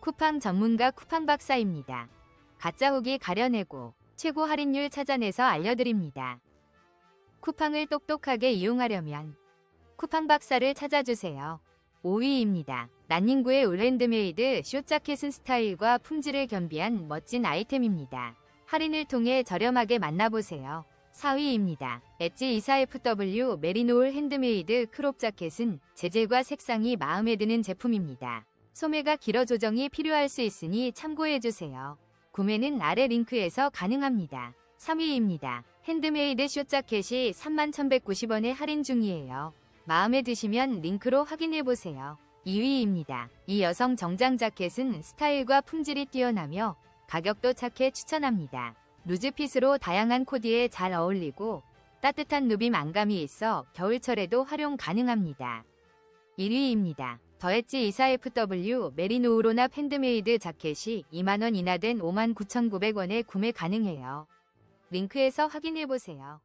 쿠팡 전문가 쿠팡 박사입니다. 가짜 후기 가려내고 최고 할인율 찾아내서 알려드립니다. 쿠팡을 똑똑하게 이용하려면 쿠팡 박사를 찾아주세요. 5위입니다. 난닝구의 올랜드메이드 숏자켓은 스타일과 품질을 겸비한 멋진 아이템입니다. 할인을 통해 저렴하게 만나보세요. 4위입니다. 엣지 24FW 메리노울 핸드메이드 크롭 자켓은 재질과 색상이 마음에 드는 제품입니다. 소매가 길어 조정이 필요할 수 있으니 참고해주세요. 구매는 아래 링크에서 가능합니다. 3위입니다. 핸드메이드 숏 자켓이 31,190원에 할인 중이에요. 마음에 드시면 링크로 확인해보세요. 2위입니다. 이 여성 정장 자켓은 스타일과 품질이 뛰어나며 가격도 착해 추천합니다. 루즈핏으로 다양한 코디에 잘 어울리고 따뜻한 누빔 안감이 있어 겨울철에도 활용 가능합니다. 1위입니다. 더엣지 24FW 메리노우로나 팬드메이드 자켓이 2만원 이나 된 59,900원에 구매 가능해요. 링크에서 확인해보세요.